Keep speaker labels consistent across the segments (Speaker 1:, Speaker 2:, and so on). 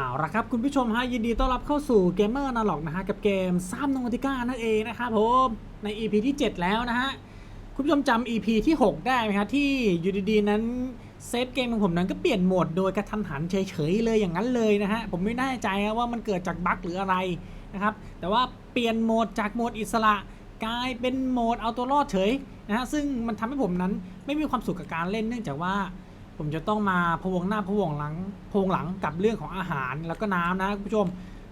Speaker 1: เอาละครับคุณผู้ชมฮะยินดีต้อนรับเข้าสู่เกมเมอร์นาล็อกนะฮะกับเกมซ้ำนงติก้านั่นเองนะครับผมใน EP ที่ 7 แล้วนะฮะคุณผู้ชมจำ EP ที่ 6 ได้ไหมครับที่อยู่ดีๆนั้นเซฟเกมของผมนั้นก็เปลี่ยนโหมดโดยกระทันหันเฉยๆเลยอย่างนั้นเลยนะฮะผมไม่แน่ใจว่ามันเกิดจากบั๊กหรืออะไรนะครับแต่ว่าเปลี่ยนโหมดจากโหมดอิสระกลายเป็นโหมดเอาตัวรอดเฉยนะฮะซึ่งมันทำให้ผมนั้นไม่มีความสุขกับการเล่นเนื่องจากว่า ผมจะต้องมาพวงหน้าพวงหลังพวงหลังกับเรื่องของอาหารแล้วก็น้ำนะคุณผู้ชม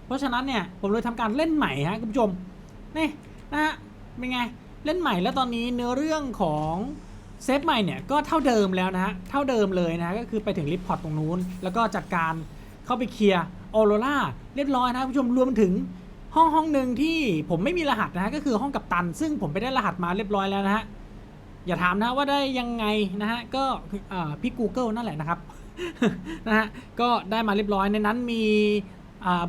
Speaker 1: เพราะฉะนั้นเนี่ยผมเลยทำการเล่นใหม่ฮะคุณผู้ชมนี่นะฮะเป็นไงเล่นใหม่แล้วตอนนี้เนื้อเรื่องของเซฟใหม่เนี่ยก็เท่าเดิมแล้วนะฮะเท่าเดิมเลยนะก็คือไปถึงรีพอร์ตตรงนู้น แล้วก็จัดการเข้าไปเคลียร์ออโรราเรียบร้อยนะคุณผู้ชมรวมถึงห้องห้องหนึ่งที่ผมไม่มีรหัสนะฮะก็คือห้องกับตัน ซึ่งผมไปได้รหัสมาเรียบร้อยแล้วนะฮะ อย่าถามนะว่าได้ยังไงนะฮะก็พี่ Google นั่นแหละนะครับนะฮะก็ได้มาเรียบร้อยในนั้นมี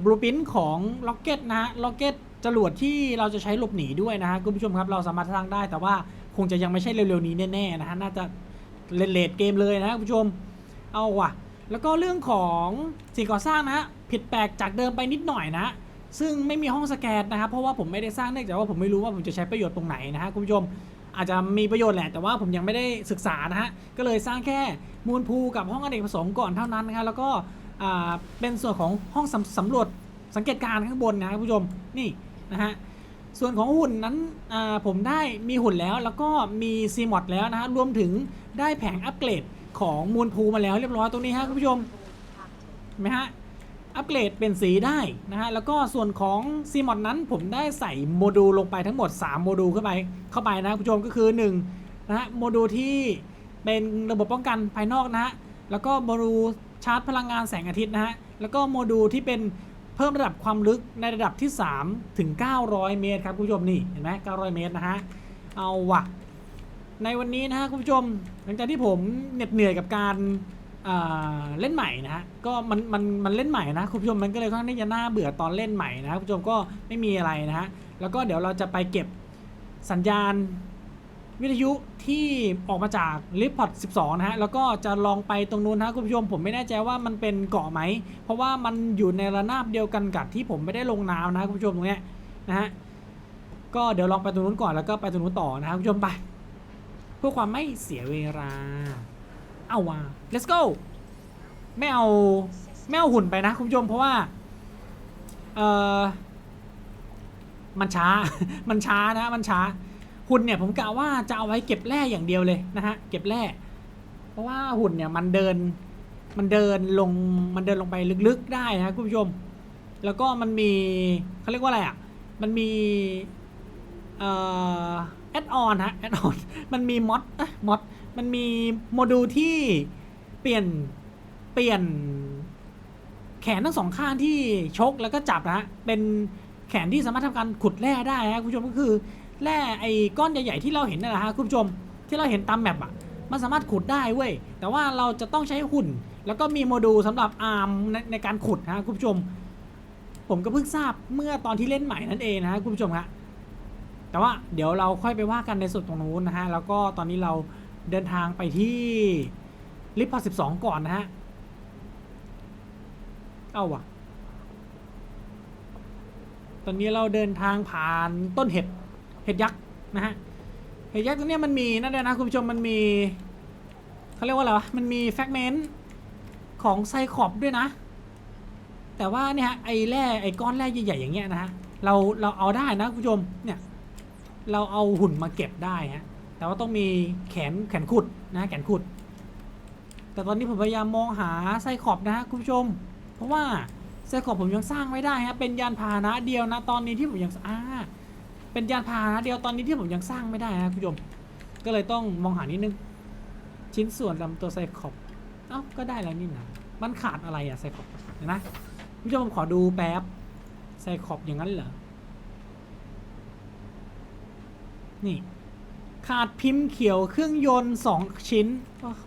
Speaker 1: บลูพินของล็อกเก็ตนะฮะล็อกเก็ตจรวดที่เราจะใช้หลบหนีด้วยนะฮะคุณผู้ชมครับเราสามารถสร้างได้แต่ว่าคงจะยังไม่ใช่เร็วๆนี้แน่ๆนะฮะน่าจะเลดเกมเลยนะคุณผู้ชมเอาว่ะ แล้วก็เรื่องของสิ่งก่อสร้างนะฮะผิดแปลกจากเดิมไปนิดหน่อยนะซึ่งไม่มีห้องสแกนนะครับเพราะว่าผมไม่ได้สร้างเนื่องจากว่าผมไม่รู้ว่าผมจะใช้ประโยชน์ตรงไหนนะฮะคุณผู้ชม อาจจะมีประโยชน์แหละ แต่ว่าผมยังไม่ได้ศึกษานะฮะ ก็เลยสร้างแค่มูลพูกับห้องอเนกประสงค์ก่อนเท่านั้นนะครับแล้วก็เป็นส่วนของห้องสำสำรวจสังเกตการณ์ข้างบนนะครับคุณผู้ชมนี่นะฮะส่วนของหุ่นนั้นผมได้มีหุ่นแล้วแล้วก็มีซีมอดแล้วนะฮะรวมถึงได้แผงอัปเกรดของมูลพูมาแล้วเรียบร้อยตรงนี้ฮะคุณผู้ชมเห็นไหมฮะ อัปเกรดเป็นสีได้นะฮะ แล้วก็ส่วนของซีมอดนั้นผมได้ใส่โมดูลลงไปทั้งหมด 3 โมดูลเข้าไปเข้าไปนะคุณผู้ชมก็คือ1นะฮะโมดูลที่เป็นระบบป้องกันภายนอกนะฮะ แล้วก็โมดูลชาร์จพลังงานแสงอาทิตย์นะฮะ แล้วก็โมดูลที่เป็นเพิ่มระดับความลึกในระดับที่ 3 ถึง 900 เมตรครับคุณผู้ชมนี่เห็นไหม900 เมตรนะฮะ เอาว่ะในวันนี้นะฮะคุณผู้ชม หลังจากที่ผมเหน็ดเหนื่อยกับการ เล่นใหม่นะฮะก็มันมันมันเล่นใหม่นะคุณผู้ชมมันก็เลยค่อนข้างที่จะน่าเบื่อตอนเล่นใหม่นะคุณผู้ชมก็ไม่มีอะไรนะฮะแล้วก็เดี๋ยวเราจะไปเก็บสัญญาณวิทยุที่ออกมาจากลิฟพอด12 นะฮะ แล้วก็จะลองไปตรงนู้นนะคุณผู้ชมผมไม่แน่ใจว่ามันเป็นเกาะไหม เพราะว่ามันอยู่ในระนาบเดียวกันกับที่ผมไม่ได้ลงน้ำนะคุณผู้ชมตรงเนี้ยนะฮะ ก็เดี๋ยวลองไปตรงนู้นก่อนแล้วก็ไปตรงนู้นต่อนะครับคุณผู้ชมไป เพื่อความไม่เสียเวลา เอาว่า let's go ไม่เอาไม่เอาหุ่นไปนะคุณผู้ชมเพราะว่า เออมันช้า มันช้านะ มันช้า หุ่นเนี่ยผมกะว่าจะเอาไว้เก็บแร่อย่างเดียวเลยนะฮะ เก็บแร่ เพราะว่าหุ่นเนี่ยมันเดิน มันเดินลง มันเดินลงไปลึกๆได้นะคุณผู้ชม แล้วก็มันมีเขาเรียกว่าอะไรอะ มันมี เอ่อ แอดออนฮะ แอดออน มันมีมอดมอด มันมีโมดูลที่เปลี่ยนเปลี่ยนแขนทั้งสองข้างที่ชกแล้วก็จับนะฮะเป็นแขนที่สามารถทำการขุดแร่ได้ฮะคุณผู้ชมก็คือแร่ไอ้ก้อนใหญ่ๆที่เราเห็นนั่นแหละฮะคุณผู้ชมที่เราเห็นตามแมปอะมันสามารถขุดได้เว้ยแต่ว่าเราจะต้องใช้หุ่น แล้วก็มีโมดูลสำหรับอาร์มในในการขุดนะฮะคุณผู้ชม ผมก็เพิ่งทราบเมื่อตอนที่เล่นใหม่นั่นเองนะฮะคุณผู้ชมฮะแต่ว่าเดี๋ยวเราค่อยไปว่ากันในส่วนตรงนู้นนะฮะแล้วก็ตอนนี้เรา เดินทางไปที่ลิฟพอสิบสองก่อนนะฮะ เอาวะตอนนี้เราเดินทางผ่านต้นเห็ด เห็ดยักษ์นะฮะ เห็ดยักษ์ตรงนี้มันมีนั่นเลยนะคุณผู้ชมมันมีเขาเรียกว่าอะไรวะ มันมีแฟกเมนต์ของไซคอบด้วยนะ แต่ว่าเนี่ยฮะไอ้แร่ไอ้ก้อนแร่ใหญ่ๆอย่างเงี้ยนะฮะ เราเราเอาได้นะคุณผู้ชม เนี่ย เราเอาหุ่นมาเก็บได้ฮะ แต่ว่าต้องมีแขนแขนขุดนะแขนขุด แต่ตอนนี้ผมพยายามมองหาไซคอบนะฮะคุณผู้ชม เพราะว่าไซคอบผมยังสร้างไม่ได้ฮะเป็นยานพาหนะเดียวนะตอนนี้ที่ผมยังอ่าเป็นยานพาหนะเดียวตอนนี้ที่ผมยังสร้างไม่ได้ฮะคุณผู้ชม ก็เลยต้องมองหานิดนึงชิ้นส่วนลำตัวไซคอบเอ้าก็ได้แล้วนี่นะมันขาดอะไรอะไซคอบเห็นไหมคุณผู้ชมผมขอดูแป๊บไซคอบอย่างนั้นเหรอนี่ ขาดพิมพ์เขียวเครื่องยนต์สองชิ้นโอ้โห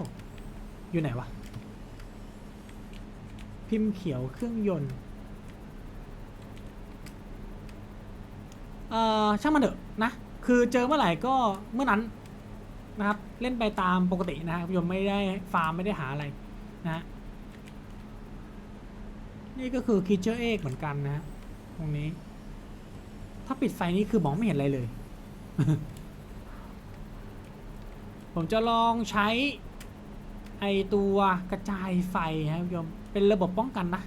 Speaker 1: อยู่ไหนวะ พิมพ์เขียวเครื่องยนต์เอ่อช่างมันเถอะนะ คือเจอเมื่อไหร่ก็เมื่อนั้นนะครับ เล่นไปตามปกตินะครับคุณผู้ชมไม่ได้ฟาร์มไม่ได้หาอะไรนะนี่ก็คือคิเจอร์เอกเหมือนกันนะ ตรงนี้ ถ้าปิดไฟนี่คือมองไม่เห็นอะไรเลย ผมจะลองใช้ไอตัวกระจายไฟครับคุณผู้ชมเป็นระบบป้องกันนะ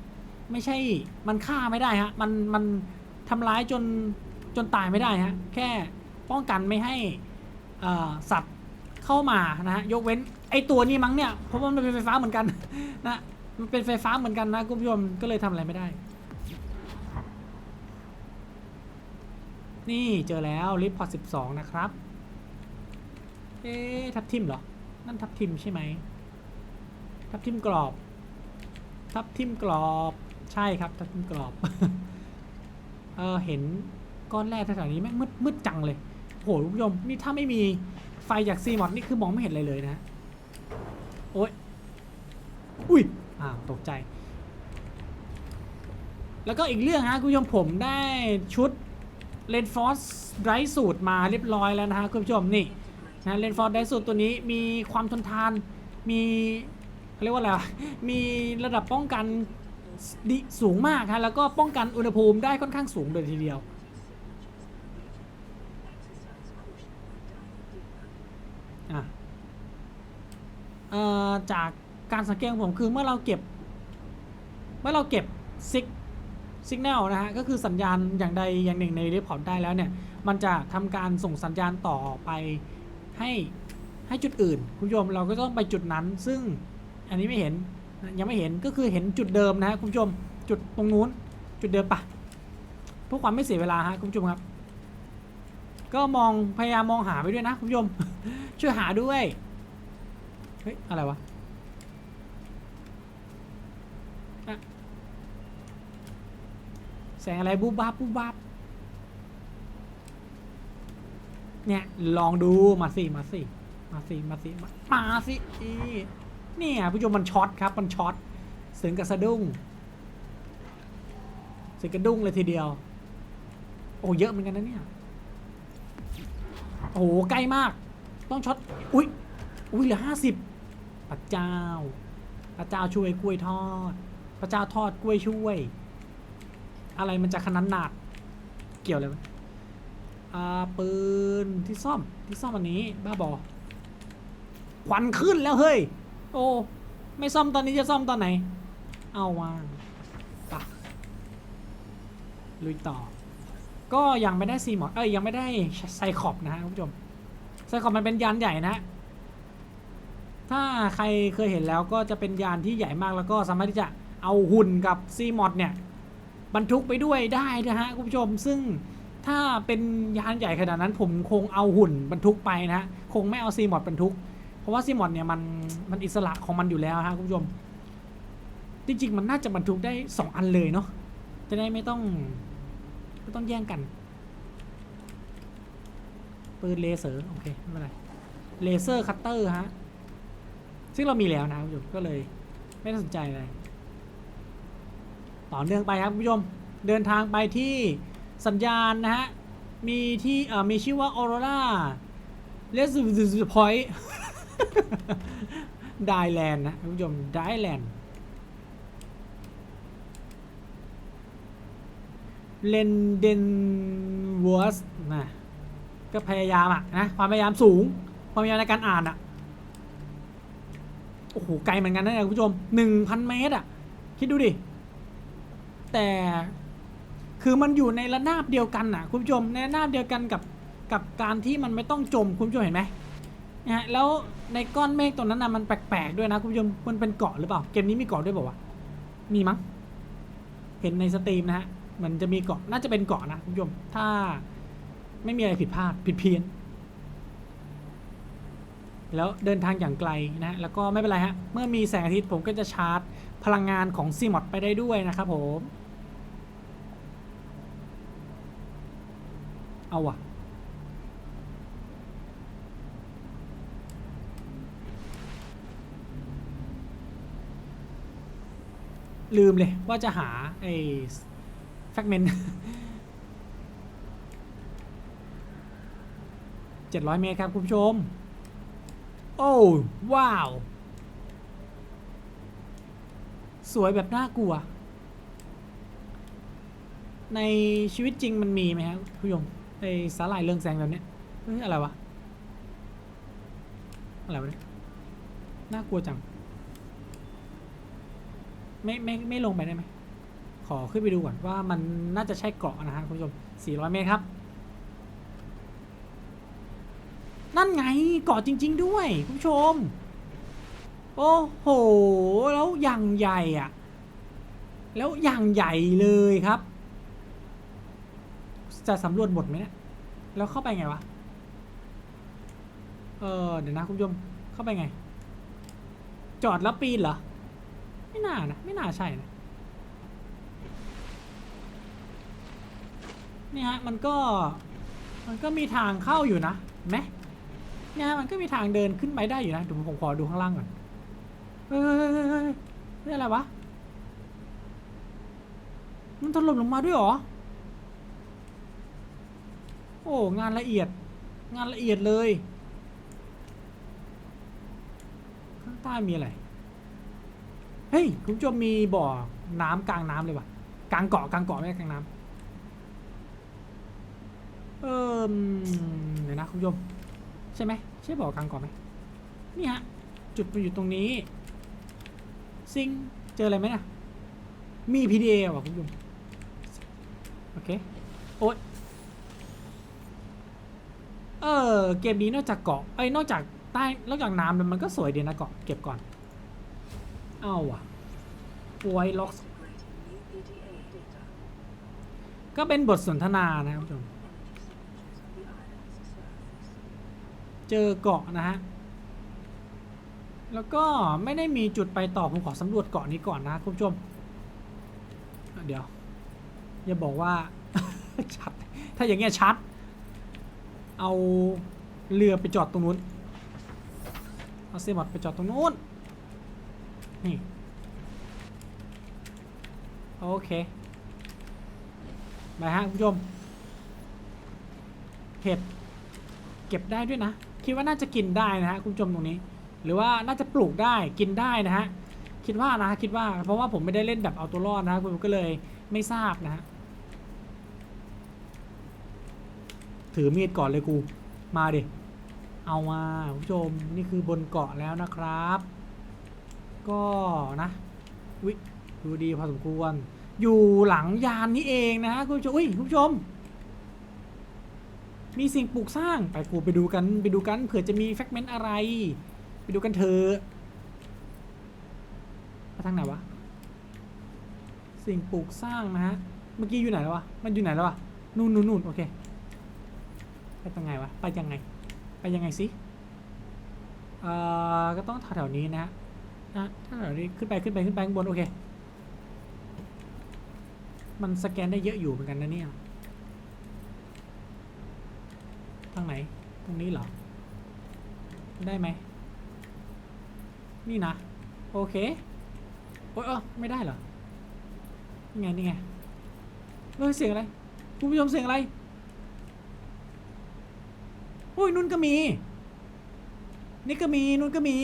Speaker 1: ไม่ใช่มันฆ่าไม่ได้ฮะมันมันทำร้ายจนจนตายไม่ได้ฮะแค่ป้องกันไม่ให้อ่อสัตว์เข้ามานะฮะยกเว้นไอตัวนี้มั้งเนี่ยเพราะว่ามันเป็นไฟฟ้าเหมือนกันนะมันเป็นไฟฟ้าเหมือนกันนะคุณผู้ชมก็เลยทำอะไรไม่ได้ นี่เจอแล้วลิฟพอร์ต12 นะครับ เอ๊ทับทิมเหรอ นั่นทับทิมใช่ไหม ทับทิมกรอบ ทับทิมกรอบ ใช่ครับ ทับทิมกรอบ เออเห็นก้อนแรกแถวๆนี้แม่งมืดมืดจังเลยโหคุณผู้ชมนี่ถ้าไม่มีไฟจากซีมอดนี่คือมองไม่เห็นอะไรเลยนะ โอ๊ย อุ้ย อ้าว ตกใจ แล้วก็อีกเรื่องฮะคุณผู้ชมผมได้ชุดเลนฟอสไดรสูตรมาเรียบร้อยแล้วนะฮะคุณผู้ชมนี่ นะเลนฟอสไดสูตรตัวนี้มีความทนทานมีเขาเรียกว่าอะไรมีระดับป้องกันดิสูงมากฮะแล้วก็ป้องกันอุณหภูมิได้ค่อนข้างสูงเลยทีเดียวจากการสังเกตของผมคือเมื่อเราเก็บ เมื่อเราเก็บซิกสัญญาณนะฮะก็คือสัญญาณอย่างใดอย่างหนึ่งในรีพอร์ตได้แล้วเนี่ย มันจะทำการส่งสัญญาณต่อไป ให้ให้จุดอื่น คุณผู้ชมเราก็ต้องไปจุดนั้น ซึ่งอันนี้ไม่เห็นยังไม่เห็นก็คือเห็นจุดเดิมนะคุณผู้ชมจุดตรงนู้นจุดเดิมปะเพื่อความไม่เสียเวลาฮะคุณผู้ชมครับ ก็มองพยายามมองหาไปด้วยนะคุณผู้ชมช่วยหาด้วยเฮ้ยอะไรวะอะแสงอะไรบูบบับบูบบับ เนี่ยลองดูมาสิมาสิมาสิมาสิมามาสิอีเนี่ยผู้ชมมันช็อตครับมันช็อตสึงกับสะดุ้งสึงกระดุ้งเลยทีเดียว โอ้เยอะเหมือนกันนะเนี่ยโอ้โหใกล้มาก ต้องช็อตอุ้ยอุ้ยเหลือห้าสิบพระเจ้าพระเจ้าช่วยกล้วยทอด พระเจ้าทอดกล้วยช่วย อะไรมันจะขนาดหนาดเกี่ยวเลยวะ อ่าปืนที่ซ่อมที่ซ่อมอันนี้บ้าบอควันขึ้นแล้วเฮ้ย โอ้ ไม่ซ่อมตอนนี้จะซ่อมตอนไหน เอาวางปะลุยต่อ ก็ยังไม่ได้ซีมอดเอ้ยยังไม่ได้ไซคอบนะฮะคุณผู้ชมไซคอบมันเป็นยานใหญ่นะฮะถ้าใครเคยเห็นแล้วก็จะเป็นยานที่ใหญ่มากแล้วก็สามารถที่จะเอาหุ่นกับซีมอดเนี่ย บรรทุกไปด้วยได้นะฮะคุณผู้ชมซึ่ง ถ้าเป็นยานใหญ่ขนาดนั้นผมคงเอาหุ่นบรรทุกไปนะฮะคงไม่เอาซีมอดบรรทุก เพราะว่าซีมอดเนี่ยมันมันอิสระของมันอยู่แล้วฮะคุณผู้ชม จริงๆ มันน่าจะบรรทุกได้สองอันเลยเนาะจะได้ไม่ต้องไม่ต้องแย่งกันปืนเลเซอร์โอเคไม่เป็นไรเลเซอร์คัตเตอร์ฮะซึ่งเรามีแล้วนะคุณผู้ชมก็เลยไม่ได้สนใจอะไรต่อเนื่องไปครับคุณผู้ชมเดินทางไปที่ สัญญาณนะฮะ มีที่เอ่อมีชื่อว่าออโรราเลสพอยต์ไดแลนด์นะคุณผู้ชมไดแลนด์เลนเดนวอสนะ ก็พยายามอะนะความพยายามสูง ความพยายามในการอ่านอะโอ้โห ไกลเหมือนกันนะเนี่ยคุณผู้ชมหนึ่งพันเมตรอะคิดดูดิ แต่ คือมันอยู่ในระนาบเดียวกันอะคุณผู้ชมในระนาบเดียวกันกับกับการที่มันไม่ต้องจมคุณผู้ชมเห็นไหมนะฮะแล้วในก้อนเมฆตรงนั้นนะมันแปลกๆด้วยนะคุณผู้ชมมันเป็นเกาะหรือเปล่าเกมนี้มีเกาะด้วยเปล่าวะมีมั้งเห็นในสตรีมนะฮะมันจะมีเกาะน่าจะเป็นเกาะนะคุณผู้ชมถ้าไม่มีอะไรผิดพลาดผิดเพี้ยน แล้วเดินทางอย่างไกลนะ แล้วก็ไม่เป็นไรฮะ เมื่อมีแสงอาทิตย์ผมก็จะชาร์จพลังงานของซีมอดไปได้ด้วยนะครับผม เอาว่ะ ลืมเลยว่าจะหา ไอ้แฟกเมนต์เจ็ดร้อยเมตรครับ คุณผู้ชม โอ้ว้าว สวยแบบน่ากลัว ในชีวิตจริงมันมีไหมครับคุณผู้ชม ไอสาหร่ายเรื่องแสงแบบเนี้ยเฮ้ยอะไรวะ อะไรวะเนี่ย น่ากลัวจัง ไม่ไม่ไม่ลงไปได้ไหม ขอขึ้นไปดูก่อนว่ามันน่าจะใช่เกาะนะฮะคุณผู้ชม 400 เมตรครับ นั่นไงเกาะจริง ๆ ด้วย คุณผู้ชม โอ้โห แล้วอย่างใหญ่อะแล้วอย่างใหญ่เลยครับ จะสำรวจหมดไหมเนี่ย แล้วเข้าไปไงวะ เออเดี๋ยวนะคุณผู้ชมเข้าไปไง จอดแล้วปีนเหรอ ไม่น่านะ ไม่น่าใช่นะ นี่ฮะมันก็ มันก็มีทางเข้าอยู่นะไหมเนี่ยฮะมันก็มีทางเดินขึ้นไปได้อยู่นะเดี๋ยวผมขอดูข้างล่างก่อน เฮ้ยเฮ้ยเฮ้ยเฮ้ยนี่อะไรวะ มันถล่มลงมาด้วยหรอ โอ้งานละเอียด งานละเอียดเลย ข้างใต้มีอะไร เฮ้ย คุณผู้ชมมีบ่อน้ำกลางน้ำเลยว่ะ กลางเกาะกลางเกาะไม่ใช่กลางน้ำเออเดี๋ยวนะคุณผู้ชม ใช่ไหมใช่บ่อกลางเกาะไหมนี่ฮะ จุดมันอยู่ตรงนี้ ซิงเจออะไรไหมนะมี PDA ว่ะคุณผู้ชม โอเค โอ๊ย เออ เกมนี้นอกจากเกาะไอ้นอกจากใต้ นอกจากน้ำแล้วมันก็สวยดีนะเกาะเก็บก่อน เอาว่ะไวยล็อก ก็เป็นบทสนทนานะครับผู้ชมเจอเกาะนะฮะ แล้วก็ไม่ได้มีจุดไปต่อผมขอสำรวจเกาะนี้ก่อนนะคุณผู้ชม เดี๋ยว อย่าบอกว่า ชัด ถ้าอย่างเงี้ยชัด เอาเรือไปจอดตรงนู้น เอาเซมอดไปจอดตรงนู้น นี่ โอเค ไปฮะคุณผู้ชม เห็ด เก็บได้ด้วยนะ คิดว่าน่าจะกินได้นะฮะคุณผู้ชมตรงนี้ หรือว่าน่าจะปลูกได้ กินได้นะฮะ คิดว่านะ คิดว่า เพราะว่าผมไม่ได้เล่นแบบเอาตัวรอดนะ คุณก็เลยไม่ทราบนะฮะ ถือมีดก่อนเลยกู มาดิ เอามาคุณผู้ชม นี่คือบนเกาะแล้วนะครับ ก็นะวิดูดีพอสมควร อยู่หลังยานนี้เองนะฮะคุณผู้ชมอุ้ยคุณผู้ชม มีสิ่งปลูกสร้าง ไปกูไปดูกันไปดูกันเผื่อจะมีแฟกเมนต์อะไร ไปดูกันเถอะมาทางไหนวะ สิ่งปลูกสร้างนะฮะ เมื่อกี้อยู่ไหนแล้ววะ มันอยู่ไหนแล้ววะ นู่นนู่นนู่นโอเค ไปตรงไงวะ ไปยังไง ไปยังไงสิเอ่อก็ต้องแถวๆนี้นะฮะนะถ้าแถวนี้ขึ้นไปขึ้นไปขึ้นไปข้างบนโอเค มันสแกนได้เยอะอยู่เหมือนกันนะเนี่ย ทางไหน ตรงนี้เหรอ ได้ไหม นี่นะ โอเค โอ้ยเออไม่ได้เหรอ นี่ไง นี่ไงเฮ้ยเสียงอะไร คุณผู้ชมเสียงอะไร อ้ยนุ่นก็มี นี่ก็มีนุ่นก็มี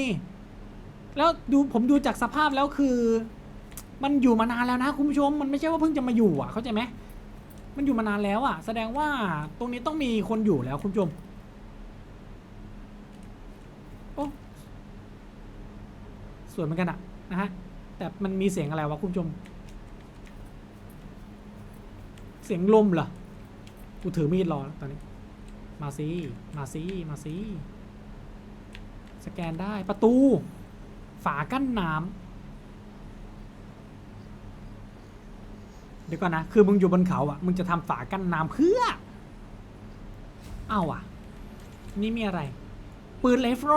Speaker 1: แล้วดูผมดูจากสภาพแล้วคือ มันอยู่มานานแล้วนะคุณผู้ชม มันไม่ใช่ว่าเพิ่งจะมาอยู่อะเข้าใจไหมมันอยู่มานานแล้วอะ แสดงว่าตรงนี้ต้องมีคนอยู่แล้วคุณผู้ชมโอ้สวยเหมือนกันอะนะฮะแต่มันมีเสียงอะไรวะคุณผู้ชม เสียงลมเหรอกูถือมีดรอตอนนี้ มาสิมาสิมาสิสแกนได้ประตู ฝากั้นน้ำเดี๋ยวก่อนนะ คือมึงอยู่บนเขาอะ มึงจะทำฝากั้นน้ำเพื่อ เอาอะ นี่มีอะไร ปืนเลฟโร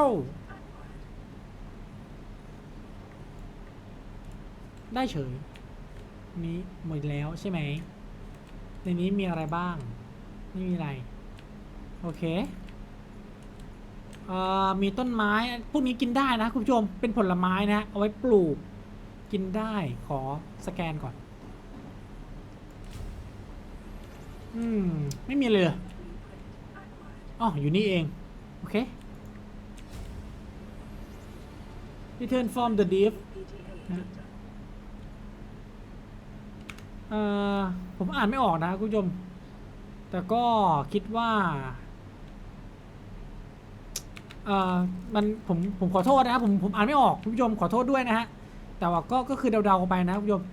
Speaker 1: ได้เฉย นี้หมดแล้วใช่ไหม ในนี้มีอะไรบ้าง ไม่มีอะไร โอเคเอ่อมีต้นไม้พวกนี้กินได้นะคุณผู้ชมเป็นผลไม้นะเอาไว้ปลูกกินได้ขอสแกนก่อน อืม ไม่มีเลยอ๋ออยู่นี่เอง โอเค Return from the deep นะเอ่อผมอ่านไม่ออกนะคุณผู้ชม แต่ก็คิดว่า เอ่อมันผมผมขอโทษนะครับผมผมอ่านไม่ออกคุณผู้ชมขอโทษด้วยนะฮะแต่ว่าก็ก็คือเดาๆไปนะคุณผู้ชม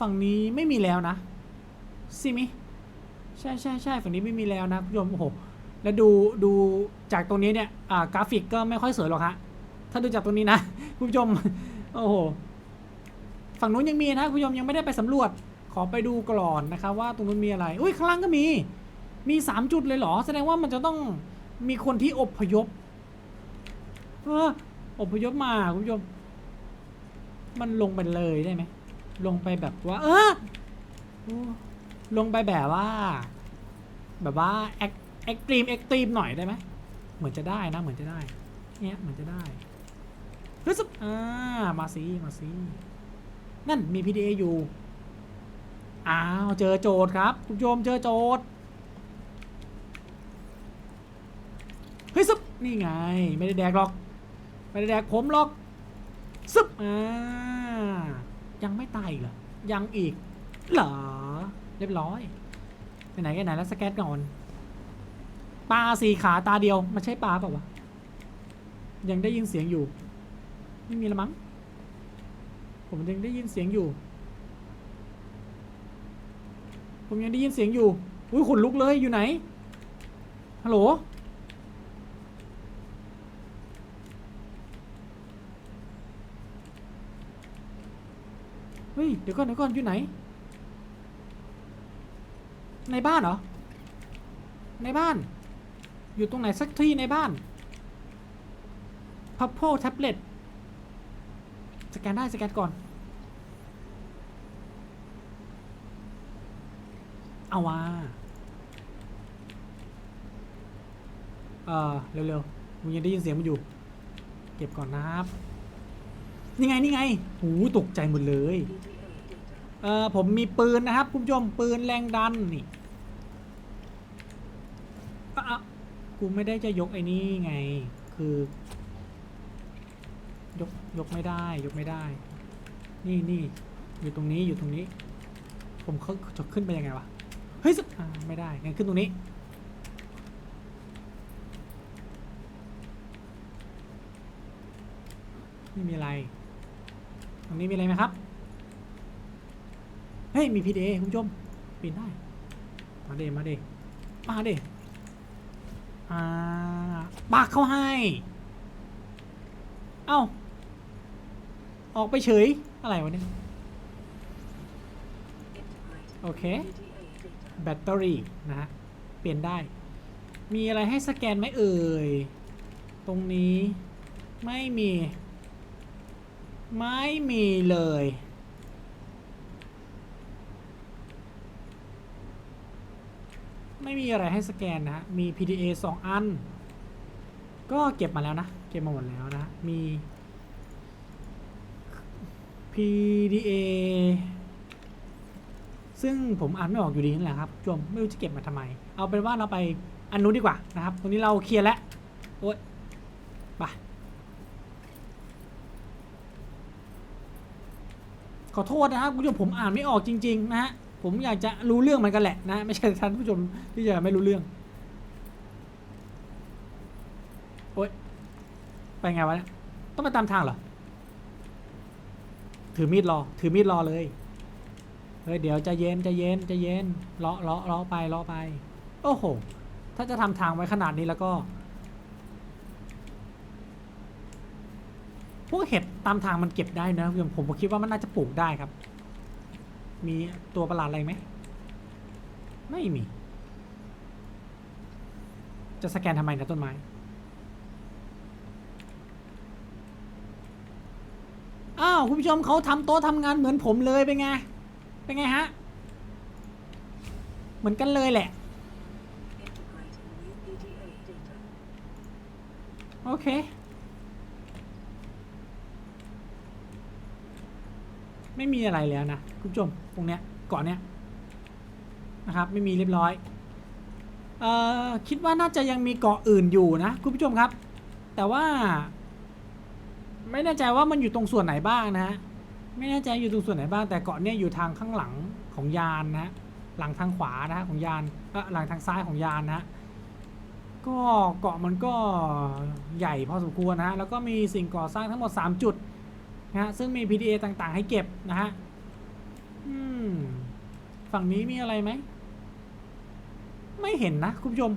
Speaker 1: ฝั่งนี้ไม่มีแล้วนะสิมิใช่ใช่ใช่ฝั่งนี้ไม่มีแล้วนะคุณผู้ชมโอ้โหแล้วดูดูจากตรงนี้เนี่ยอ่ากราฟิกก็ไม่ค่อยสวยหรอกฮะถ้าดูจากตรงนี้นะคุณผู้ชมโอ้โหฝั่งนู้นยังมีนะคุณผู้ชมยังไม่ได้ไปสำรวจขอไปดูก่อนนะครับว่าตรงนู้นมีอะไร อุ้ยข้างล่างก็มี มีสามจุดเลยเหรอ แสดงว่ามันจะต้อง มีคนที่อพยพเอออพยพมาคุณผู้ชม มันลงไปเลยได้ไหม ลงไปแบบว่า เออลงไปแบบว่า แบบว่าแอคแอคตรีมแอคตรีมหน่อยได้ไหม เหมือนจะได้นะ เหมือนจะได้ เนี่ยเหมือนจะได้เฮ้สุดอ่า มาสิมาสินั่นมี PDA อยู่ อ้าว เจอโจทย์ครับ คุณผู้ชมเจอโจทย์ เฮ้ยซึบ นี่ไง ไม่ได้แดกหรอก ไม่ได้แดกผมหรอกซึบอ่ายังไม่ตายเหรอ ยังอีก เหรอ เรียบร้อยไปไหนกันไหนแล้วสแกนก่อนปลาสี่ขาตาเดียว มันใช่ปลาเปล่าวะ ยังได้ยินเสียงอยู่ ไม่มีละมั้ง ผมยังได้ยินเสียงอยู่ ผมยังได้ยินเสียงอยู่ อุ้ยขนลุกเลยอยู่ไหน ฮัลโหล เฮ้ยเดี๋ยวก่อนเดี๋ยวก่อนอยู่ไหน ในบ้านเหรอ ในบ้าน อยู่ตรงไหนสักที่ในบ้าน Purple Tablet สแกนได้สแกนก่อน เอาว่าเออเร็วๆมึงยังได้ยินเสียงมันอยู่ เก็บก่อนนะครับ นี่ไงนี่ไงหูตกใจหมดเลยเออผมมีปืนนะครับ คุณผู้ชมปืนแรงดันนี่อะกูไม่ได้จะยกไอ้นี่ไง คือ ยกยกไม่ได้ ยกไม่ได้ นี่นี่อยู่ตรงนี้อยู่ตรงนี้ ผมเขาจะขึ้นไปยังไงวะเฮ้ยอ่าไม่ได้งั้นขึ้นตรงนี้ไม่มีอะไร รงนี้มีอะไรไหมครับ เฮ้ย มีพีเดคุณผู้ชมปีนได้ มาเดมาเดมาเดอ่าปากเขาให้ เอ้า ออกไปเฉย อะไรวะเนี่ย โอเค แบตเตอรี่นะฮะ เปลี่ยนได้ มีอะไรให้สแกนไหมเอ่ย ตรงนี้ไม่มี ไม่มีเลย ไม่มีอะไรให้สแกนนะฮะมี PDA 2 อัน ก็เก็บมาแล้วนะ เก็บมาหมดแล้วนะ มี PDA ซึ่งผมอ่านไม่ออกอยู่ดีนั่นแหละครับจวมไม่รู้จะเก็บมาทำไม เอาเป็นว่าเราไปอันนู้นดีกว่านะครับ ตรงนี้เราเคลียร์แล้ว โอ๊ยไป ขอโทษนะครับคุณผู้ชมผมอ่านไม่ออกจริง ๆ นะฮะผมอยากจะรู้เรื่องมือนกันแหละนะ ไม่ใช่ท่านผู้ชมที่จะไม่รู้เรื่องโอ๊ยไปไงวะเนี่ยต้องไปตามทางเหรอถือมีดรอ ถือมีดรอเลย เฮ้ย เดี๋ยวจะเย็นจะเย็นจะเย็นเลาะเลาะเลาะไปเลาะไป โอ้โห ถ้าจะทำทางไว้ขนาดนี้แล้วก็ พวกเห็ด ตามทางมันเก็บได้นะผมผมคิดว่ามันน่าจะปลูกได้ครับ มีตัวประหลาดอะไรไหม ไม่มี จะสแกนทำไมนะต้นไม้อ้าวคุณผู้ชมเขาทำโต๊ะทำงานเหมือนผมเลยเป็นไง เป็นไงฮะ เหมือนกันเลยแหละ โอเค ไม่มีอะไรแล้วนะคุณผู้ชมตรงเนี้ยเกาะเนี้ยนะครับไม่มีเรียบร้อยเอ่อคิดว่าน่าจะยังมีเกาะอื่นอยู่นะคุณผู้ชมครับ แต่ว่า ไม่แน่ใจว่ามันอยู่ตรงส่วนไหนบ้างนะฮะไม่แน่ใจอยู่ตรงส่วนไหนบ้าง แต่เกาะเนี่ยอยู่ทางข้างหลังของยานนะฮะหลังทางขวานะฮะของยานเออหลังทางซ้ายของยานนะฮะก็เกาะมันก็ใหญ่พอสมควรนะฮะแล้วก็มีสิ่งก่อสร้างทั้งหมด 3 จุด นะฮะซึ่งมี PDA ต่างๆ ให้เก็บนะฮะอืมฝั่งนี้มีอะไรไหม ไม่เห็นนะคุณผู้ชม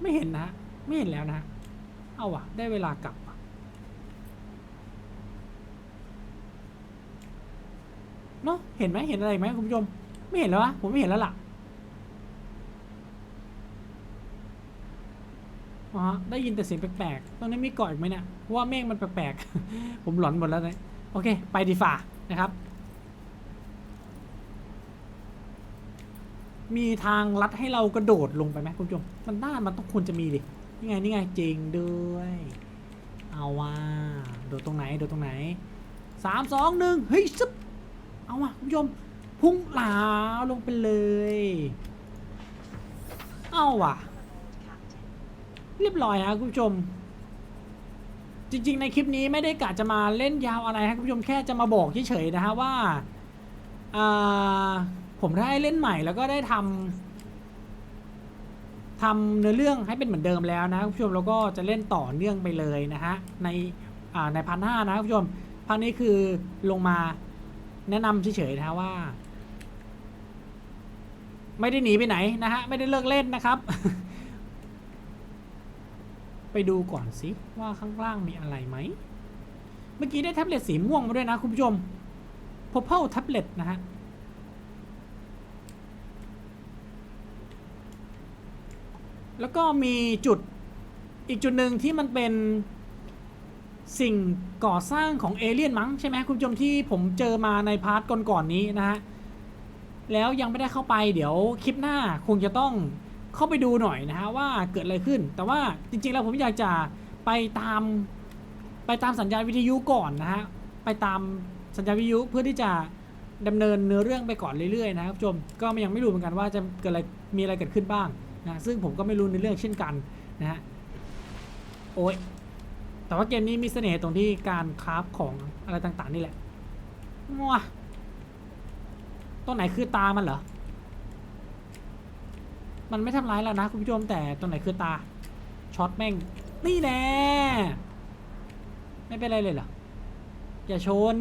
Speaker 1: ไม่เห็นนะฮะไม่เห็นแล้วนะ เอาวะได้เวลากลับเนาะเห็นไหมเห็นอะไรไหมคุณผู้ชม ไม่เห็นแล้ววะผมไม่เห็นแล้วล่ะอ๋อฮะได้ยินแต่เสียงแปลกๆตรงนี้มีเกาะอีกไหมเนี่ย เพราะว่าเมฆมันแปลกๆ ผมหลอนหมดแล้วเนี่ยโอเค ไปดีฝ่านะครับ มีทางลัดให้เรากระโดดลงไปไหมคุณผู้ชม มันน่ามันต้องควรจะมีดิ นี่ไง นี่ไงจริงด้วย เอาว่าโดดตรงไหน โดดตรงไหนสามสองหนึ่งเฮ้ยซึบเอาว่ะคุณผู้ชม พุ่งหลาลงไปเลย เอาว่ะ เรียบร้อยฮะคุณผู้ชม จริง ๆ ในคลิปนี้ไม่ได้กะจะมาเล่นยาวอะไรฮะคุณผู้ชมแค่จะมาบอกเฉยๆนะฮะว่าผมได้เล่นใหม่แล้วก็ได้ทำทำเนื้อเรื่องให้เป็นเหมือนเดิมแล้วนะคุณผู้ชมแล้วก็จะเล่นต่อเนื่องไปเลยนะฮะในในพันห้านะคุณผู้ชมพันนี้คือลงมาแนะนำเฉยๆนะฮะว่า ไม่ได้หนีไปไหนนะฮะไม่ได้เลิกเล่นนะครับ ไปดูก่อนสิว่าข้างล่างมีอะไรไหม เมื่อกี้ได้แท็บเล็ตสีม่วงมาด้วยนะคุณผู้ชม Purple Tablet นะฮะ แล้วก็มีจุดอีกจุดหนึ่งที่มันเป็นสิ่งก่อสร้างของเอเลี่ยนมั้งใช่ไหมคุณผู้ชมที่ผมเจอมาในพาร์ทก่อนๆนี้นะฮะ แล้วยังไม่ได้เข้าไปเดี๋ยวคลิปหน้าคงจะต้อง เข้าไปดูหน่อยนะฮะว่าเกิดอะไรขึ้น แต่ว่าจริงๆแล้วผมอยากจะไปตาม ไปตามสัญญาณวิทยุก่อนนะฮะไปตามสัญญาณวิทยุเพื่อที่จะดำเนินเนื้อเรื่องไปก่อนเรื่อยๆนะครับคุณผู้ชมก็ยังไม่รู้เหมือนกันว่าจะเกิดอะไรมีอะไรเกิดขึ้นบ้างนะซึ่งผมก็ไม่รู้ในเรื่องเช่นกันนะฮะโอ้ยแต่ว่าเกมนี้มีเสน่ห์ตรงที่การคราฟของอะไรต่างๆนี่แหละมัวตรงไหนคือตามันเหรอ มันไม่ทำร้ายแล้วนะคุณผู้ชมแต่ตรงไหนคือตาช็อตแม่งนี่แน่ไม่เป็นไรเลยเหรออย่าชน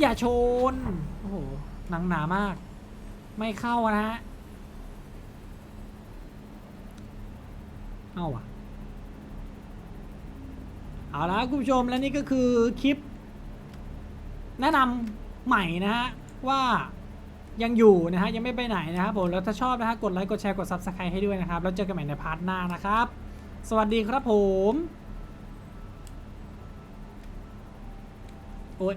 Speaker 1: อย่าชน โอ้โหหนังหนามาก ไม่เข้านะฮะเอาว่ะเอาละคุณผู้ชมและนี่ก็คือคลิป แนะนำใหม่นะฮะว่า ยังอยู่นะฮะยังไม่ไปไหนนะครับผมแล้วถ้าชอบนะฮะกดไลค์กดแชร์กด Subscribe ให้ด้วยนะครับ แล้วเจอกันใหม่ในพาร์ทหน้านะครับ สวัสดีครับผมโอ้ย